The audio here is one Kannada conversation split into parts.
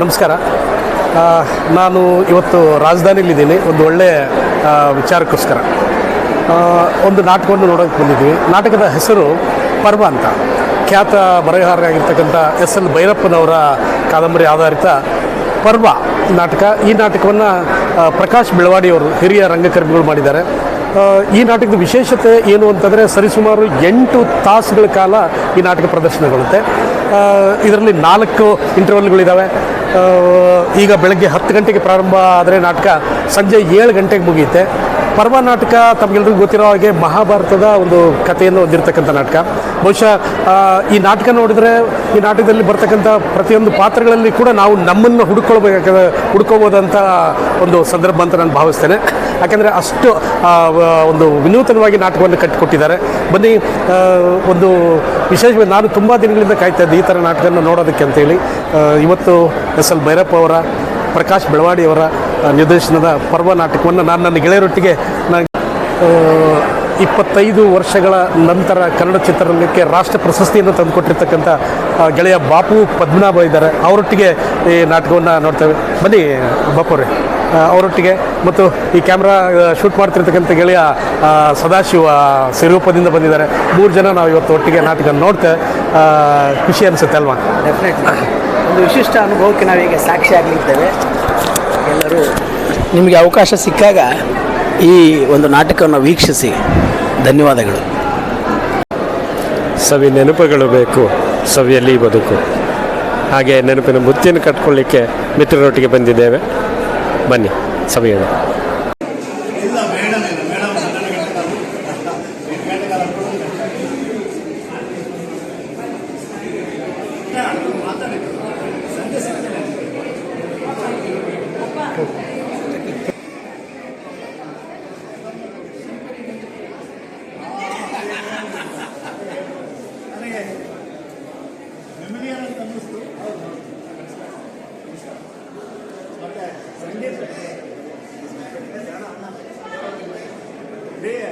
ನಮಸ್ಕಾರ. ನಾನು ಇವತ್ತು ರಾಜಧಾನಿಯಲ್ಲಿದ್ದೀನಿ. ಒಂದು ಒಳ್ಳೆಯ ವಿಚಾರಕ್ಕೋಸ್ಕರ. ಒಂದು ನಾಟಕವನ್ನು ನೋಡೋಕ್ಕೆ ಬಂದಿದ್ದೀವಿ. ನಾಟಕದ ಹೆಸರು ಪರ್ವ ಅಂತ. ಖ್ಯಾತ ಬರಹಾರಾಗಿರ್ತಕ್ಕಂಥ ಎಸ್ ಎಲ್ ಭೈರಪ್ಪನವರ ಕಾದಂಬರಿ ಆಧಾರಿತ ಪರ್ವ ನಾಟಕ. ಈ ನಾಟಕವನ್ನು ಪ್ರಕಾಶ್ ಬೆಳವಾಡಿಯವರು ಹಿರಿಯ ರಂಗಕರ್ಮಿಗಳು ಮಾಡಿದ್ದಾರೆ. ಈ ನಾಟಕದ ವಿಶೇಷತೆ ಏನು ಅಂತಂದರೆ ಸರಿಸುಮಾರು ಎಂಟು ತಾಸುಗಳ ಕಾಲ ಈ ನಾಟಕ ಪ್ರದರ್ಶನಗೊಳ್ಳುತ್ತೆ. ಇದರಲ್ಲಿ ನಾಲ್ಕು ಇಂಟರ್ವಲ್ಗಳಿದ್ದಾವೆ ಈಗ ಬೆಳಗ್ಗೆ ಹತ್ತು ಗಂಟೆಗೆ ಪ್ರಾರಂಭ ಆದರೆ ನಾಟಕ ಸಂಜೆ ಏಳು ಗಂಟೆಗೆ ಮುಗಿಯುತ್ತೆ. ಪರ್ವ ನಾಟಕ ತಮಗೆಲ್ಲರಿಗೂ ಗೊತ್ತಿರೋ ಹಾಗೆ ಮಹಾಭಾರತದ ಒಂದು ಕಥೆಯನ್ನು ಹೊಂದಿರತಕ್ಕಂಥ ನಾಟಕ. ಬಹುಶಃ ಈ ನಾಟಕ ನೋಡಿದರೆ ಈ ನಾಟಕದಲ್ಲಿ ಬರ್ತಕ್ಕಂಥ ಪ್ರತಿಯೊಂದು ಪಾತ್ರಗಳಲ್ಲಿ ಕೂಡ ನಾವು ನಮ್ಮನ್ನು ಹುಡುಕೊಳ್ಬೇಕಾದ ಹುಡ್ಕೋಬೋದಂಥ ಒಂದು ಸಂದರ್ಭ ಅಂತ ನಾನು ಭಾವಿಸ್ತೇನೆ. ಯಾಕೆಂದರೆ ಅಷ್ಟು ಒಂದು ವಿನೂತನವಾಗಿ ನಾಟಕವನ್ನು ಕಟ್ಟಿಕೊಟ್ಟಿದ್ದಾರೆ. ಬನ್ನಿ ಒಂದು ವಿಶೇಷವಾಗಿ ನಾನು ತುಂಬ ದಿನಗಳಿಂದ ಕಾಯ್ತಾ ಇದ್ದೆ ಈ ಥರ ನಾಟಕವನ್ನು ನೋಡೋದಕ್ಕೆ ಅಂತೇಳಿ. ಇವತ್ತು ಎಸ್ ಎಲ್ ಭೈರಪ್ಪ ಅವರ ಪ್ರಕಾಶ್ ಬೆಳವಾಡಿಯವರ ಆ, ನಿರ್ದೇಶನದ ಪರ್ವ ನಾಟಕವನ್ನು ನಾನು ನನ್ನ ಗೆಳೆಯರೊಟ್ಟಿಗೆ ನಾನು ಇಪ್ಪತ್ತೈದು ವರ್ಷಗಳ ನಂತರ ಕನ್ನಡ ಚಿತ್ರರಂಗಕ್ಕೆ ರಾಷ್ಟ್ರ ಪ್ರಶಸ್ತಿಯನ್ನು ತಂದುಕೊಟ್ಟಿರ್ತಕ್ಕಂಥ ಗೆಳೆಯ ಬಾಪು ಪದ್ಮನಾಭ ಇದ್ದಾರೆ. ಅವರೊಟ್ಟಿಗೆ ಈ ನಾಟಕವನ್ನು ನೋಡ್ತೇವೆ ಬನ್ನಿ, ಬಾಪು ಅವರೇ. ಅವರೊಟ್ಟಿಗೆ ಮತ್ತು ಈ ಕ್ಯಾಮ್ರಾ ಶೂಟ್ ಮಾಡ್ತಿರ್ತಕ್ಕಂಥ ಗೆಳೆಯ ಸದಾಶಿವ ಸಿರೂಪದಿಂದ ಬಂದಿದ್ದಾರೆ. ಮೂರು ಜನ ನಾವು ಇವತ್ತು ಒಟ್ಟಿಗೆ ನಾಟಕ ನೋಡ್ತೇವೆ ಖುಷಿ ಅನಿಸುತ್ತೆ ಅಲ್ವಾ? ಡೆಫಿನೆಟ್ಲಿ ಒಂದು ವಿಶಿಷ್ಟ ಅನುಭವಕ್ಕೆ ನಾವೀಗ ಸಾಕ್ಷಿ ಆಗಲಿದ್ದೇವೆ. ಎಲ್ಲರೂ ನಿಮಗೆ ಅವಕಾಶ ಸಿಕ್ಕಾಗ ಈ ಒಂದು ನಾಟಕವನ್ನು ವೀಕ್ಷಿಸಿ. ಧನ್ಯವಾದಗಳು. ಸವಿ ನೆನಪುಗಳು ಬೇಕು, ಸವಿಯಲ್ಲಿ ಬದುಕು. ಹಾಗೆ ನೆನಪಿನ ಬುತ್ತಿಯನ್ನು ಕಟ್ಕೊಳ್ಳಿಕ್ಕೆ ಮಿತ್ರರೊಟ್ಟಿಗೆ ಬಂದಿದ್ದೇವೆ. ಬನ್ನಿ ಸವಿಯೋಣ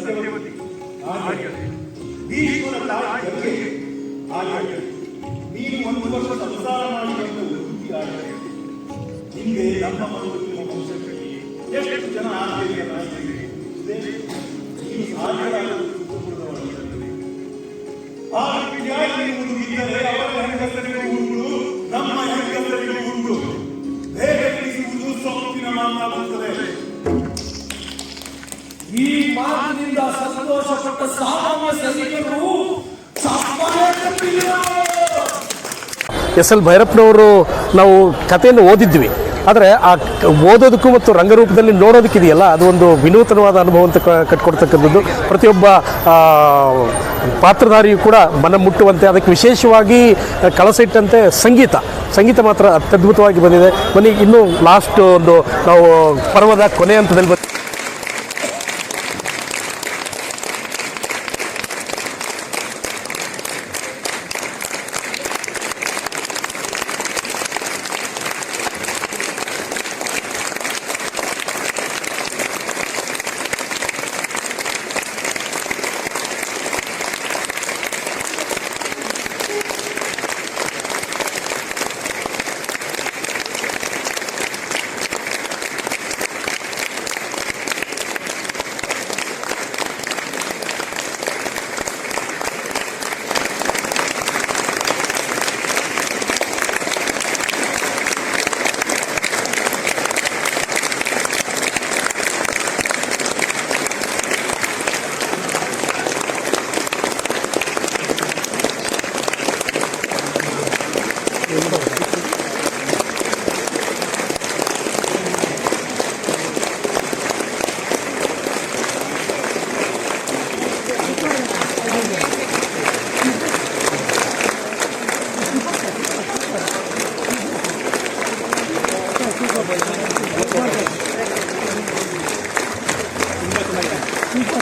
ಸತ್ಯವತಿ ಹಾಗೆ ಹಾಗೆ ನೀನು ಒಂದು ವರ್ಷ ಸಂಸಾರ ಆಗಿದೆ ಹಿಂದೆ ನಮ್ಮ ಎಷ್ಟು ಜನ ಆಗಿದೆ ನೀನು ಆ ವಿದ್ಯಾರ್ಥಿ ಇದ್ದರೆ ಅವರ ಹೆಂಗಸರಿಗೆ ಉಂಟು. ನಮ್ಮ ಹೆಂಗಸರಿಗೆ ಉಂಟು ಬೇರೆ ತಿಳಿಸುವುದು ಸೊಕ್ಕಿನ ಮಾತಾಗುತ್ತದೆ ಈ ಮಾತಿನಿಂದ ಸಂತೋಷಪಟ್ಟ ಸಾಮಾನ್ಯ ಸೈನಿಕರು. ಎಸ್ ಎಲ್ ಭೈರಪ್ಪನವರು ನಾವು ಕಥೆಯನ್ನು ಓದಿದ್ವಿ. ಆದರೆ ಆ ಓದೋದಕ್ಕೂ ಮತ್ತು ರಂಗರೂಪದಲ್ಲಿ ನೋಡೋದಕ್ಕಿದೆಯಲ್ಲ ಅದು ಒಂದು ವಿನೂತನವಾದ ಅನುಭವ ಅಂತ ಕಟ್ಕೊಡ್ತಕ್ಕಂಥದ್ದು. ಪ್ರತಿಯೊಬ್ಬ ಪಾತ್ರಧಾರಿಯು ಕೂಡ ಮನ ಮುಟ್ಟುವಂತೆ, ಅದಕ್ಕೆ ವಿಶೇಷವಾಗಿ ಕಳಸ ಇಟ್ಟಂತೆ ಸಂಗೀತ. ಸಂಗೀತ ಮಾತ್ರ ಅತ್ಯದ್ಭುತವಾಗಿ ಬಂದಿದೆ. ಬನ್ನಿ, ಇನ್ನೂ ಲಾಸ್ಟ್ ಒಂದು ನಾವು ಪರ್ವದ ಕೊನೆ ಹಂತದಲ್ಲಿ ಬಂದು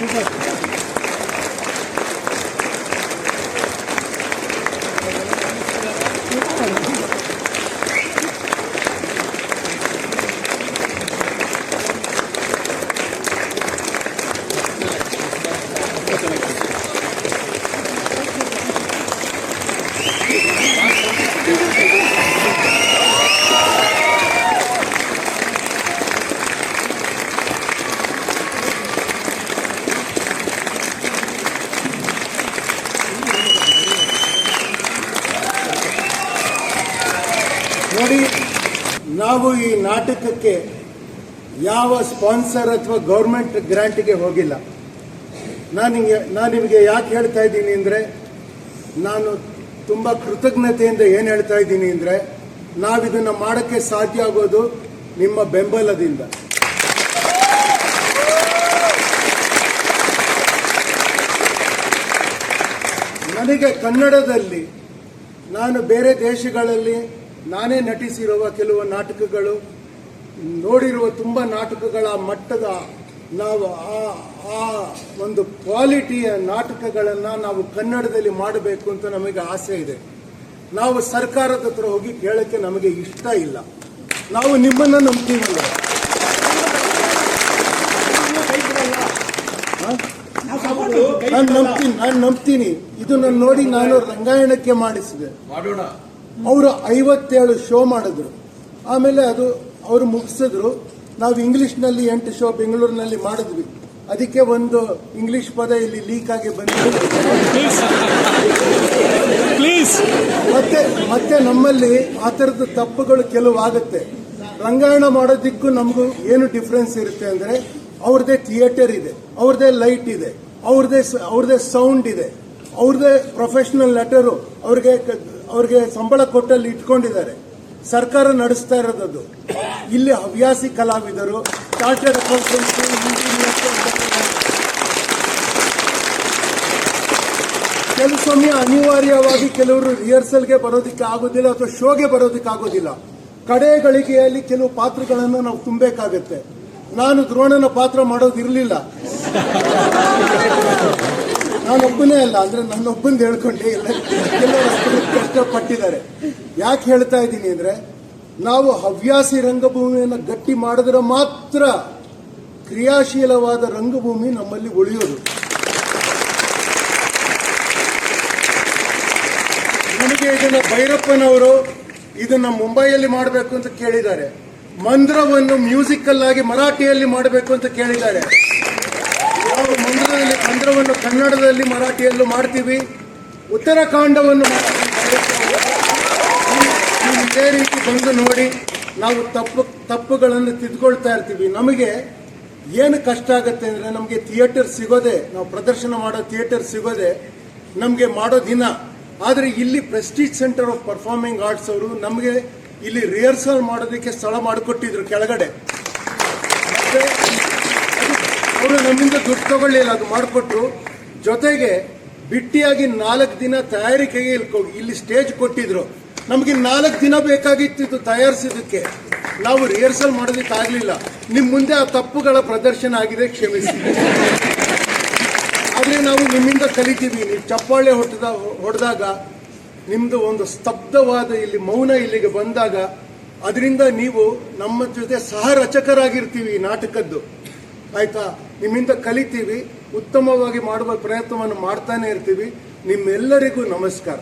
Спасибо. ನೋಡಿ, ನಾವು ಈ ನಾಟಕಕ್ಕೆ ಯಾವ ಸ್ಪಾನ್ಸರ್ ಅಥವಾ ಗೌರ್ಮೆಂಟ್ ಗ್ರಾಂಟ್ಗೆ ಹೋಗಿಲ್ಲ. ನಾನು ನಾನು ನಿಮಗೆ ಯಾಕೆ ಹೇಳ್ತಾ ಇದ್ದೀನಿ ಅಂದರೆ, ನಾನು ತುಂಬ ಕೃತಜ್ಞತೆಯಿಂದ ಏನು ಹೇಳ್ತಾ ಇದ್ದೀನಿ ಅಂದರೆ, ನಾವಿದನ್ನು ಮಾಡೋಕ್ಕೆ ಸಾಧ್ಯ ಆಗೋದು ನಿಮ್ಮ ಬೆಂಬಲದಿಂದ. ನನಗೆ ಕನ್ನಡದಲ್ಲಿ, ನಾನು ಬೇರೆ ದೇಶಗಳಲ್ಲಿ ನಾನೇ ನಟಿಸಿರುವ ಕೆಲವು ನಾಟಕಗಳು ನೋಡಿರುವ ತುಂಬ ನಾಟಕಗಳ ಮಟ್ಟದ ನಾವು ಆ ಆ ಒಂದು ಕ್ವಾಲಿಟಿಯ ನಾಟಕಗಳನ್ನು ನಾವು ಕನ್ನಡದಲ್ಲಿ ಮಾಡಬೇಕು ಅಂತ ನಮಗೆ ಆಸೆ ಇದೆ. ನಾವು ಸರ್ಕಾರದ ಹತ್ರ ಹೋಗಿ ಕೇಳಕ್ಕೆ ನಮಗೆ ಇಷ್ಟ ಇಲ್ಲ. ನಾವು ನಿಮ್ಮನ್ನು ನಂಬ್ತೀವಲ್ಲ? ನಾನು ನಂಬ್ತೀನಿ ನಾನು ನಂಬ್ತೀನಿ. ಇದು ನಾನು ನೋಡಿ ನಾನು ರಂಗಾಯಣಕ್ಕೆ ಮಾಡಿಸಿದೆ. ಅವರು ಐವತ್ತೇಳು ಶೋ ಮಾಡಿದ್ರು. ಆಮೇಲೆ ಅದು ಅವರು ಮುಗಿಸಿದ್ರು. ನಾವು ಇಂಗ್ಲೀಷ್ನಲ್ಲಿ ಎಂಟು ಶೋ ಬೆಂಗಳೂರಿನಲ್ಲಿ ಮಾಡಿದ್ವಿ. ಅದಕ್ಕೆ ಒಂದು ಇಂಗ್ಲಿಷ್ ಪದ ಇಲ್ಲಿ ಲೀಕ್ ಆಗಿ ಬಂದಿದೆ. ಮತ್ತೆ ಮತ್ತೆ ನಮ್ಮಲ್ಲಿ ಆ ಥರದ ತಪ್ಪುಗಳು ಕೆಲವು ಆಗುತ್ತೆ ರಂಗಾಯಣ ಮಾಡೋದಿಕ್ಕೂ ನಮಗೂ ಏನು ಡಿಫ್ರೆನ್ಸ್ ಇರುತ್ತೆ ಅಂದರೆ ಅವ್ರದ್ದೇ ಥಿಯೇಟರ್ ಇದೆ ಅವ್ರದ್ದೇ ಲೈಟ್ ಇದೆ ಅವ್ರದ್ದೇ ಅವ್ರದ್ದೇ ಸೌಂಡ್ ಇದೆ ಅವ್ರದ್ದೇ ಪ್ರೊಫೆಷನಲ್ ಲೆಟರು ಅವ್ರಿಗೆ ಅವ್ರಿಗೆ ಸಂಬಳ ಕೊಟ್ಟಲ್ಲಿ ಇಟ್ಕೊಂಡಿದ್ದಾರೆ. ಸರ್ಕಾರ ನಡೆಸ್ತಾ ಇರೋದದು. ಇಲ್ಲಿ ಹವ್ಯಾಸಿ ಕಲಾವಿದರು ಚಾರ್ಟೆಡ್ ಕೆಲವು ಸಮಯ ಅನಿವಾರ್ಯವಾಗಿ ಕೆಲವರು ರಿಹರ್ಸಲ್ಗೆ ಬರೋದಕ್ಕೆ ಆಗೋದಿಲ್ಲ ಅಥವಾ ಶೋಗೆ ಬರೋದಕ್ಕೆ ಆಗೋದಿಲ್ಲ. ಕಡೆ ಗಳಿಗೆಯಲ್ಲಿ ಕೆಲವು ಪಾತ್ರಗಳನ್ನು ನಾವು ತುಂಬಬೇಕಾಗತ್ತೆ. ನಾನು ದ್ರೋಣನ ಪಾತ್ರ ಮಾಡೋದಿರಲಿಲ್ಲ. ನಾನೊಬ್ಬನೇ ಅಲ್ಲ, ಅಂದ್ರೆ ನನ್ನೊಬ್ಬಂದು ಹೇಳ್ಕೊಂಡೆ ಎಲ್ಲ ಕಷ್ಟಪಟ್ಟಿದ್ದಾರೆ. ಯಾಕೆ ಹೇಳ್ತಾ ಇದ್ದೀನಿ ಅಂದ್ರೆ, ನಾವು ಹವ್ಯಾಸಿ ರಂಗಭೂಮಿಯನ್ನು ಗಟ್ಟಿ ಮಾಡಿದ್ರೆ ಮಾತ್ರ ಕ್ರಿಯಾಶೀಲವಾದ ರಂಗಭೂಮಿ ನಮ್ಮಲ್ಲಿ ಉಳಿಯೋದು. ನಮಗೆ ಇದನ್ನ ಭೈರಪ್ಪನವರು ಇದನ್ನ ಮುಂಬೈಯಲ್ಲಿ ಮಾಡಬೇಕು ಅಂತ ಕೇಳಿದ್ದಾರೆ. ಮಂದ್ರವನ್ನು ಮ್ಯೂಸಿಕಲ್ ಆಗಿ ಮರಾಠಿಯಲ್ಲಿ ಮಾಡಬೇಕು ಅಂತ ಕೇಳಿದ್ದಾರೆ. ನಾವು ಮಂದ್ರದಲ್ಲಿ ಕನ್ನಡದಲ್ಲಿ ಮರಾಠಿಯಲ್ಲೂ ಮಾಡ್ತೀವಿ. ಉತ್ತರಾಖಂಡವನ್ನು ಇದೇ ರೀತಿ ಬಂದು ನೋಡಿ ನಾವು ತಪ್ಪು ತಪ್ಪುಗಳನ್ನು ತಿದ್ಕೊಳ್ತಾ ಇರ್ತೀವಿ. ನಮಗೆ ಏನು ಕಷ್ಟ ಆಗುತ್ತೆ ಅಂದರೆ ನಮಗೆ ಥಿಯೇಟರ್ ಸಿಗೋದೆ, ನಾವು ಪ್ರದರ್ಶನ ಮಾಡೋ ಥಿಯೇಟರ್ ಸಿಗೋದೆ ನಮಗೆ ಮಾಡೋ ದಿನ. ಆದರೆ ಇಲ್ಲಿ Prestige centre of performing arts ಅವರು ನಮಗೆ ಇಲ್ಲಿ ರಿಹರ್ಸಲ್ ಮಾಡೋದಕ್ಕೆ ಸ್ಥಳ ಮಾಡಿಕೊಟ್ಟಿದ್ರು ಕೆಳಗಡೆ. ಅವರು ನಮ್ಮಿಂದ ದುಡ್ಡು ತಗೊಳ್ಳಿಲ್ಲ, ಅದು ಮಾಡಿಕೊಟ್ರು. ಜೊತೆಗೆ ಬಿಟ್ಟಿಯಾಗಿ ನಾಲ್ಕು ದಿನ ತಯಾರಿಕೆಗೆ ಇಲ್ಲಿ ಇಲ್ಲಿ ಸ್ಟೇಜ್ ಕೊಟ್ಟಿದ್ರು. ನಮಗೆ ನಾಲ್ಕು ದಿನ ಬೇಕಾಗಿತ್ತು ಇದು ತಯಾರಿಸಿದ್ದಕ್ಕೆ. ನಾವು ರಿಹರ್ಸಲ್ ಮಾಡೋದಕ್ಕೆ ಆಗಲಿಲ್ಲ. ನಿಮ್ಮ ಮುಂದೆ ಆ ತಪ್ಪುಗಳ ಪ್ರದರ್ಶನ ಆಗಿದೆ, ಕ್ಷಮಿಸಿ. ಆದರೆ ನಾವು ನಿಮ್ಮಿಂದ ಕಲಿತೀವಿ. ನೀವು ಚಪ್ಪಾಳೆ ಹೊಟ್ಟದ ಹೊಡೆದಾಗ ನಿಮ್ಮದು ಒಂದು ಸ್ತಬ್ಧವಾದ ಇಲ್ಲಿ ಮೌನ ಇಲ್ಲಿಗೆ ಬಂದಾಗ, ಅದರಿಂದ ನೀವು ನಮ್ಮ ಜೊತೆ ಸಹ ರಚಕರಾಗಿರ್ತೀವಿ ನಾಟಕದ್ದು. ಆಯ್ತಾ? ನಿಮ್ಮಿಂದ ಕಲಿತೀವಿ. ಉತ್ತಮವಾಗಿ ಮಾಡುವ ಪ್ರಯತ್ನವನ್ನು ಮಾಡ್ತಾನೆ ಇರ್ತೀವಿ. ನಿಮ್ಮೆಲ್ಲರಿಗೂ ನಮಸ್ಕಾರ.